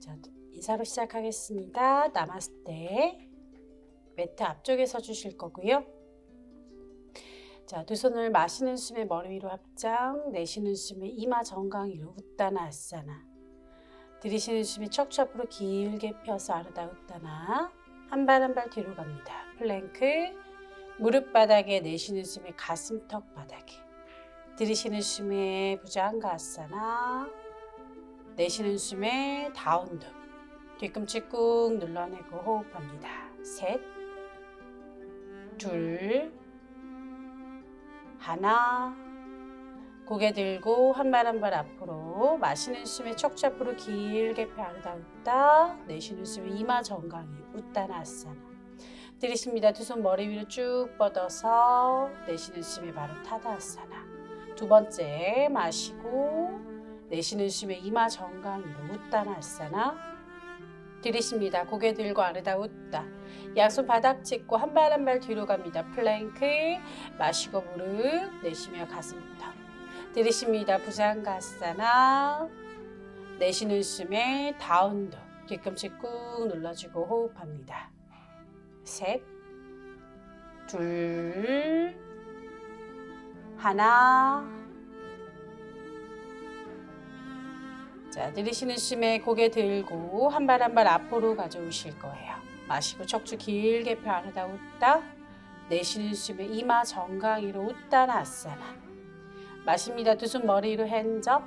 자, 인사로 시작하겠습니다. 나마스테. 매트 앞쪽에 서 주실 거고요. 자, 두 손을 마시는 숨에 머리 위로 합장, 내쉬는 숨에 이마 정강 위로 웃다나 아사나. 들이쉬는 숨에 척추 앞으로 길게 펴서 아르다 웃다나. 한 발 한 발 뒤로 갑니다. 플랭크. 무릎 바닥에 내쉬는 숨에 가슴 턱 바닥에. 들이쉬는 숨에 부장가 아사나. 내쉬는 숨에 다운드. 뒤꿈치 꾹 눌러내고 호흡합니다. 셋, 둘, 하나. 고개 들고 한 발 한 발 앞으로 마시는 숨에 척추 앞으로 길게 펴다 웃다 내쉬는 숨에 이마 정강이 웃다 나사나 들이쉽니다. 두 손 머리 위로 쭉 뻗어서 내쉬는 숨에 바로 타다 아사나 두 번째 마시고 내쉬는 숨에 이마 정강 위로 웃다 나사나 들이쉽니다. 고개 들고 아르다 웃다 양손 바닥 짚고 한 발 한 발 뒤로 갑니다. 플랭크 마시고 무릎 내쉬며 가슴부터 들이쉽니다. 부장가사나 내쉬는 숨에 다운도 뒤꿈치 꾹 눌러주고 호흡합니다. 셋, 둘, 하나. 자, 들이쉬는 숨에 고개 들고 한 발 한 발 앞으로 가져오실 거예요. 마시고 척추 길게 펴안다 웃다. 내쉬는 숨에 이마 정강 위로 웃다 나사나. 마십니다. 두 손 머리 위로 핸접.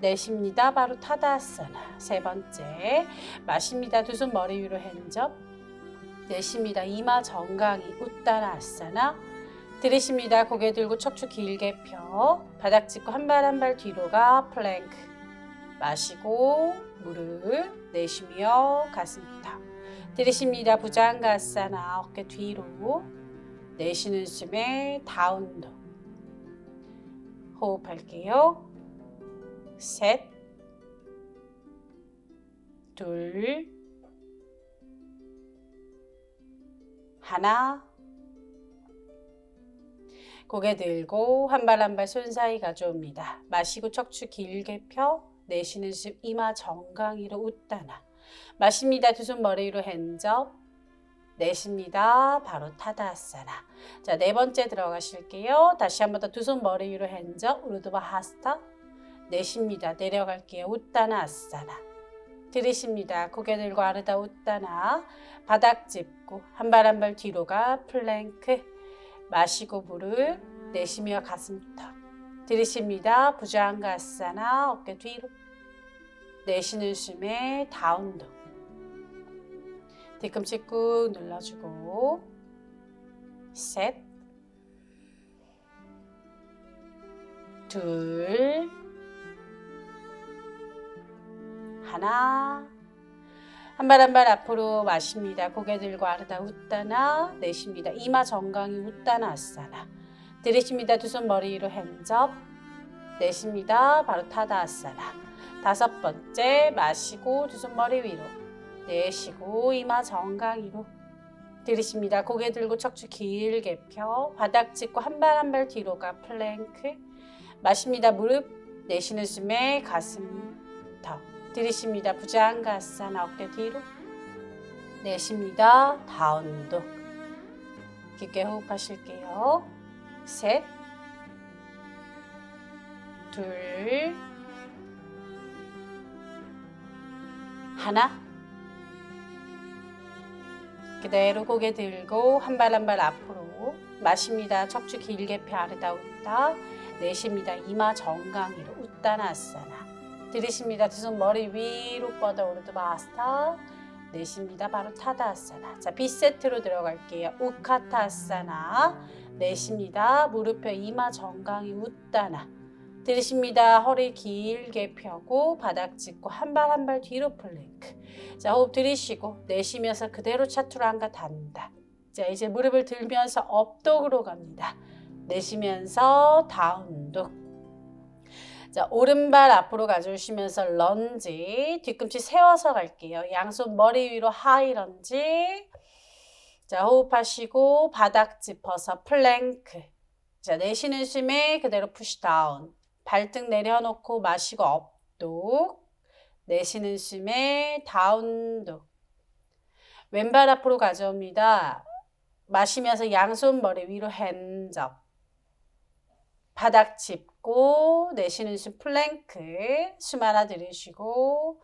내쉽니다. 바로 타다 아사나. 세 번째. 마십니다. 두 손 머리 위로 핸접. 내쉽니다. 이마 정강이 웃다나 아사나. 들이쉽니다. 고개 들고 척추 길게 펴. 바닥 짚고 한 발 한 발 뒤로 가. 플랭크. 마시고 무릎 내쉬며 가슴부터. 들이쉽니다. 부장 가사나 어깨 뒤로. 내쉬는 숨에 다운도. 호흡할게요. 셋, 둘, 하나. 고개 들고 한 발 한 발 손 사이 가져옵니다. 마시고 척추 길게 펴 내쉬는 숨 이마 정강이로 웃다나. 마십니다. 두 손 머리 위로 핸접. 내쉽니다. 바로 타다아사나. 자, 네 번째 들어가실게요. 다시 한 번 더 두 손 머리 위로 핸접. 우르드바 하스타. 내쉽니다. 내려갈게요. 웃다나 아사나. 들이쉽니다. 고개 들고 아르다 웃다나. 바닥 짚고 한 발 한 발 뒤로 가. 플랭크. 마시고 무릎. 내쉬며 가슴 턱. 들이쉽니다. 부장가 아사나. 어깨 뒤로. 내쉬는 숨에 다운도. 뒤꿈치 꾹 눌러주고 셋, 둘, 하나. 한 발 한 발 앞으로 마십니다. 고개 들고 아르다 웃다나 내쉽니다. 이마 정강이 웃다나 아사나. 들이쉽니다. 두 손 머리 위로 핸접. 내쉽니다. 바로 타다 아사나. 다섯 번째 마시고 두 손 머리 위로. 내쉬고 이마 정강 위로. 들이쉽니다. 고개 들고 척추 길게 펴. 바닥 짚고 한 발 한 발 뒤로 가. 플랭크. 마십니다. 무릎. 내쉬는 숨에 가슴 턱. 들이쉽니다. 부장가사나 어깨 뒤로. 내쉽니다. 다운도. 깊게 호흡하실게요. 셋. 둘. 하나. 그대로 고개 들고 한 발 한 발 앞으로 마십니다. 척추 길게 펴 아르다 웃다. 내쉽니다. 이마 정강 위로 웃다 나사나. 들이쉽니다. 두 손 머리 위로 뻗어 오르드 마스타. 내쉽니다. 바로 타다아사나. 자, B세트로 들어갈게요. 우카타아사나. 내쉽니다. 무릎 펴 이마 정강이 웃다나. 들이쉽니다. 허리 길게 펴고 바닥 짚고 한 발 한 발 뒤로 플랭크. 자, 호흡 들이쉬고 내쉬면서 그대로 차투랑가 단다. 자, 이제 무릎을 들면서 업독으로 갑니다. 내쉬면서 다운독. 자, 오른발 앞으로 가져오시면서 런지, 뒤꿈치 세워서 갈게요. 양손 머리 위로 하이 런지. 자, 호흡하시고 바닥 짚어서 플랭크. 자, 내쉬는 숨에 그대로 푸시 다운. 발등 내려놓고 마시고 업독. 내쉬는 숨에 다운독. 왼발 앞으로 가져옵니다. 마시면서 양손 머리 위로 핸접. 바닥 짚고 내쉬는 숨 플랭크. 숨 하나 들이쉬고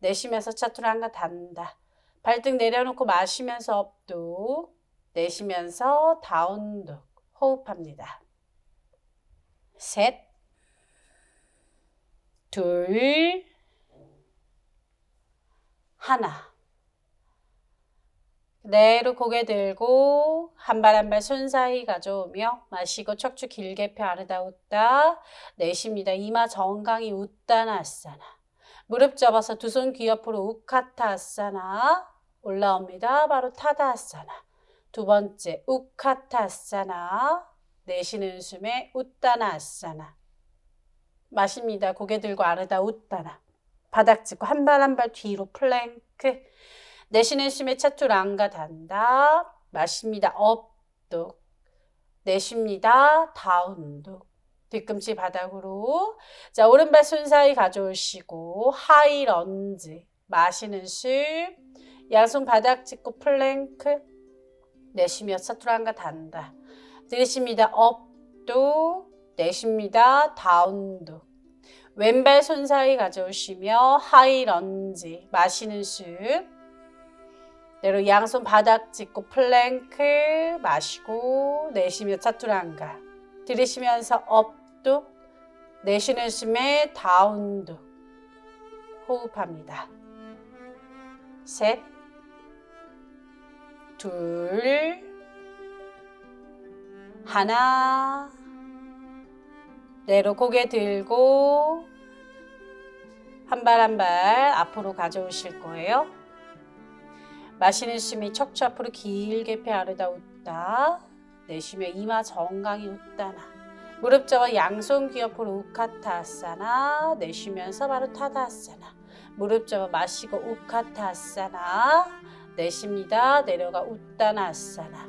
내쉬면서 차투랑가 단다. 발등 내려놓고 마시면서 업독. 내쉬면서 다운독. 호흡합니다. 셋, 둘, 하나. 그대로 고개 들고 한 발 한 발 손 사이 가져오며 마시고 척추 길게 펴 아르다 웃다 내쉽니다. 이마 정강이 웃다나 아사나 무릎 접어서 두 손 귀 옆으로 우카타 아사나 올라옵니다. 바로 타다 아사나 두 번째 우카타 아사나 내쉬는 숨에 웃다나 아사나 마십니다. 고개 들고 아르다 웃다나 바닥 짚고 한 발 한 발 뒤로 플랭크. 내쉬는 숨에 차투 랑가 단다 마십니다. 업독. 내쉽니다. 다운독. 뒤꿈치 바닥으로. 자 오른발 손 사이 가져오시고 하이 런지 마시는 숨 양손 바닥 짚고 플랭크. 내쉬며 차투랑가 단다 들이쉽니다. 업독 내쉽니다. 다운독 왼발 손 사이 가져오시며 하이 런지 마시는 숨 내로 양손 바닥 짚고 플랭크 마시고 내쉬며 차투랑가. 들이쉬면서 업도. 내쉬는 숨에 다운도. 호흡합니다. 셋, 둘, 하나 내로 고개 들고 한 발 한 발 앞으로 가져오실 거예요. 마시는 숨이 척추 앞으로 길게 펴 아르다 웃다. 내쉬며 이마 정강이 웃다나. 무릎 접어 양손 귀 옆으로 우카타아사나. 내쉬면서 바로 타다아사나. 무릎 접어 마시고 우카타아사나. 내쉽니다. 내려가 웃다나 아사나.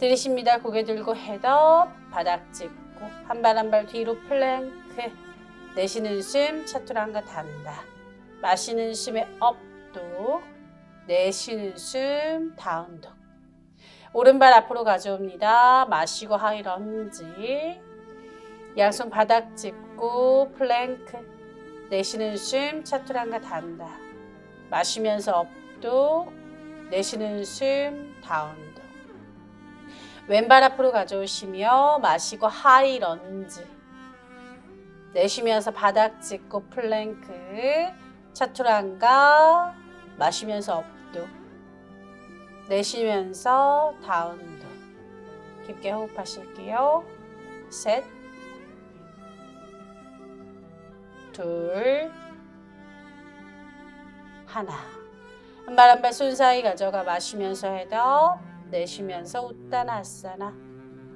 들이쉽니다. 고개 들고 헤더 바닥 짚고 한 발 한 발 뒤로 플랭크. 내쉬는 숨 차투랑가 단다. 마시는 숨에 업도 내쉬는 숨 다운독 오른발 앞으로 가져옵니다. 마시고 하이 런지 양손 바닥 짚고 플랭크 내쉬는 숨 차투랑가 단다. 마시면서 업도 내쉬는 숨 다운독 왼발 앞으로 가져오시며 마시고 하이 런지. 내쉬면서 바닥 짚고 플랭크 차투랑가 마시면서 업도. 내쉬면서 다운도. 깊게 호흡하실게요. 셋, 둘, 하나. 한 발 한 발 순사이 가져가 마시면서 헤더 내쉬면서 웃다나아사나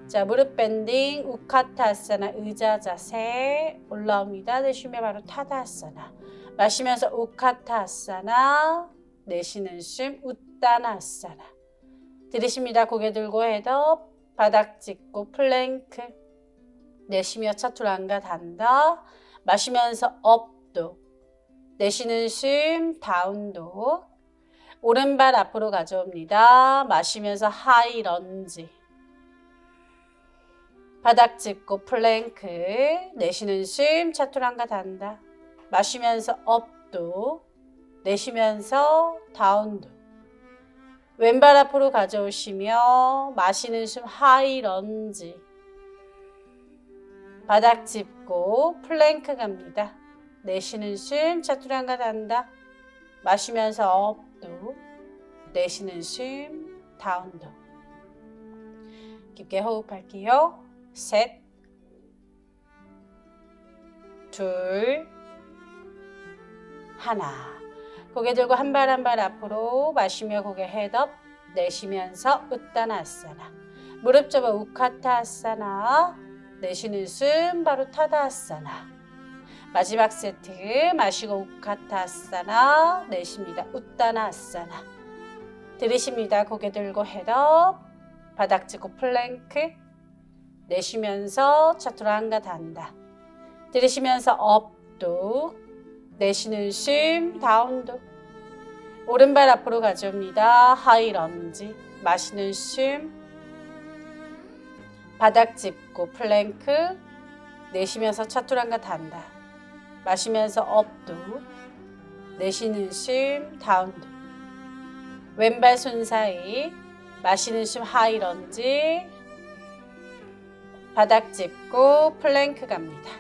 자 무릎 밴딩 우카타아사나 의자 자세 올라옵니다. 내쉬며 바로 타다아사나 마시면서 우카타아사나 내쉬는 숨 웃다나아사나 들이쉽니다. 고개 들고 헤더 바닥 짚고 플랭크 내쉬며 차투랑가 단다 마시면서 업도 내쉬는 숨 다운도 오른발 앞으로 가져옵니다. 마시면서 하이 런지. 바닥 짚고 플랭크. 내쉬는 숨 차투랑가 단다. 마시면서 업도. 내쉬면서 다운도. 왼발 앞으로 가져오시며 마시는 숨 하이 런지. 바닥 짚고 플랭크 갑니다. 내쉬는 숨 차투랑가 단다. 마시면서 업도 내쉬는 숨 다운도. 깊게 호흡할게요. 셋, 둘, 하나. 고개 들고 한 발 한 발 앞으로 마시며 고개 헤드업 내쉬면서 웃다나아사나. 무릎 접어 우카타아사나. 내쉬는 숨 바로 타다아사나. 마지막 세트 마시고 우카타아사나. 내쉽니다. 웃다나아사나 들이쉽니다 고개 들고 헤드업 바닥 짚고 플랭크 내쉬면서 차투랑가 단다. 들이쉬면서 업도 내쉬는 쉼 다운도 오른발 앞으로 가져옵니다. 하이 런지 마시는 쉼 바닥 짚고 플랭크 내쉬면서 차투랑가 단다. 마시면서 업도 내쉬는 쉼 다운도 왼발 손 사이 마시는 숨 하이 런지 바닥 짚고 플랭크 갑니다.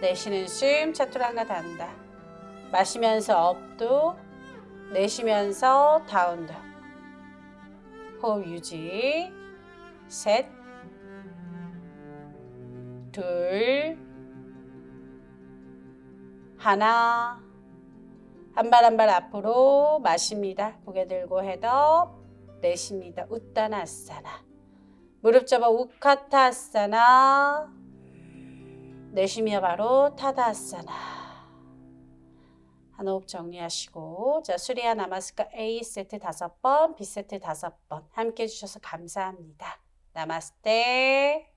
내쉬는 숨 차투랑가 단다. 마시면서 업도 내쉬면서 다운도. 호흡 유지. 셋. 둘, 하나, 한 발 한 발 앞으로 마십니다. 고개 들고 헤더, 내쉽니다. 우따나아사나. 무릎 접어 우카타아사나. 내쉬며 바로 타다아사나. 한 호흡 정리하시고 자 수리아 나마스카 A 세트 다섯 번, B 세트 다섯 번 함께 해주셔서 감사합니다. 나마스테.